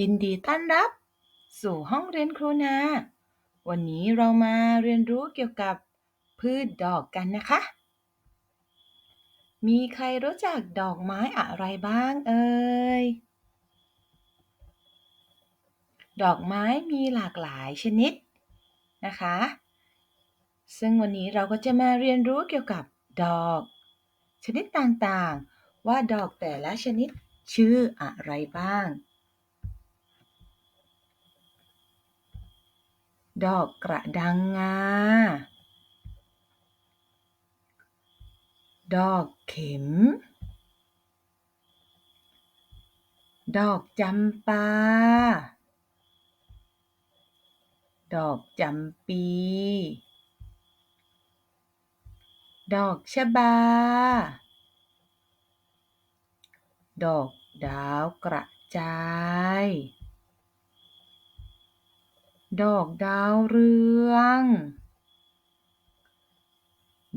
ยินดีต้อนรับ สู่ห้องเรียนครูนา วันนี้เรามาเรียนรู้เกี่ยวกับพืชดอกกันนะคะ มีใครรู้จักดอกไม้อะไรบ้างเอ่ย ดอกไม้มีหลากหลายชนิดนะคะ ซึ่งวันนี้เราก็จะมาเรียนรู้เกี่ยวกับดอก ชนิดต่างๆ ว่าดอกแต่ละชนิดชื่ออะไรบ้าง ดอกกระดังงา ดอกเข็ม ดอกจำปา ดอกจำปี ดอกชะบา ดอกดาวกระจาย ดอกดาวเรือง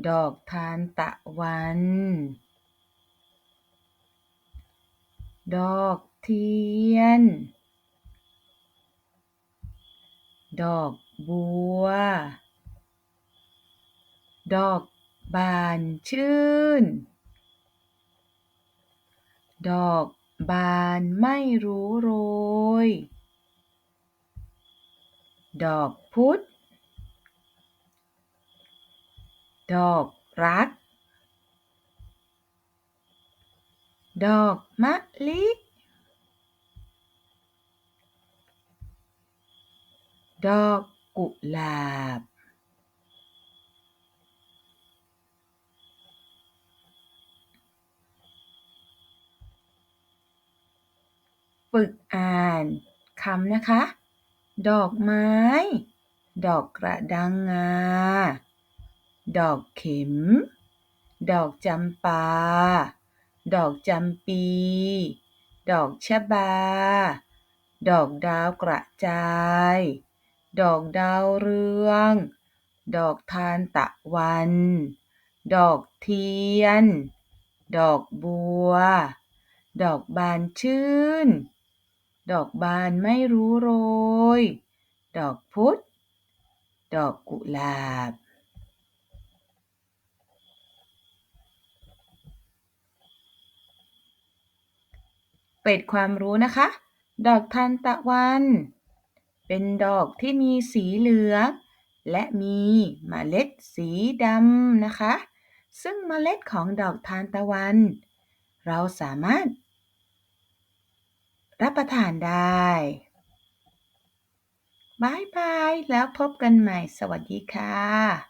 ดอกทานตะวัน ดอกเทียน ดอกบัว ดอกบานชื่น ดอกบานไม่รู้โรย ดอกพุธ ดอกรัก ดอกมะลิ ดอกกุหลาบ ฝึกอ่านคำนะคะ ดอกไม้ ดอกกระดังงา ดอกเข็ม ดอกจำปา ดอกจำปี ดอกชะบา ดอกดาวกระจาย ดอกดาวเรือง ดอกทานตะวัน ดอกเทียน ดอกบัว ดอกบานชื่น ดอกบานไม่รู้โรย ดอกพุธ ดอกกุหลาบ เป็ดความรู้นะคะ ดอกทานตะวัน เป็นดอกที่มีสีเหลืองและมีเมล็ดสีดำนะคะ ซึ่งเมล็ดของดอกทานตะวัน เราสามารถ รับประทานได้บายบาย แล้วพบกันใหม่ สวัสดีค่ะ